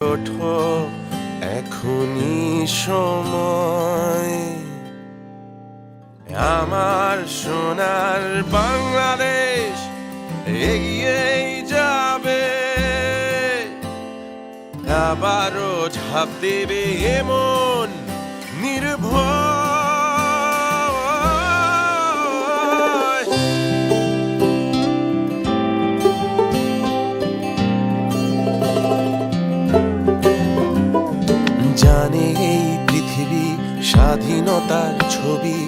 ওঠো এখনই সময়। আমার সোনার বাংলাদেশ এগিয়েই যাবে। আবারও ঝাঁপ দেবে এমন নির্ভর স্বাধীনতার ছবি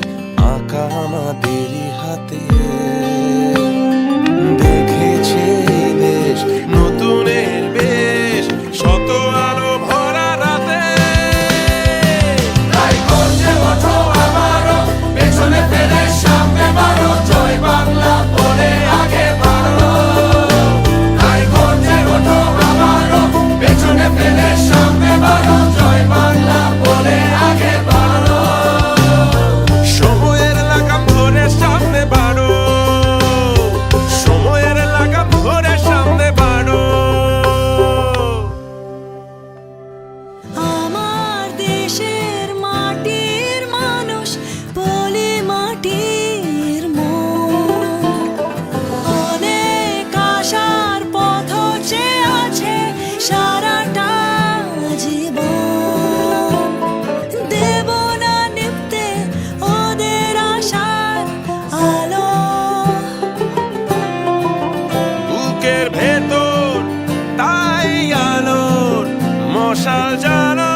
আঁকা আমাদেরই হাতে। Jana.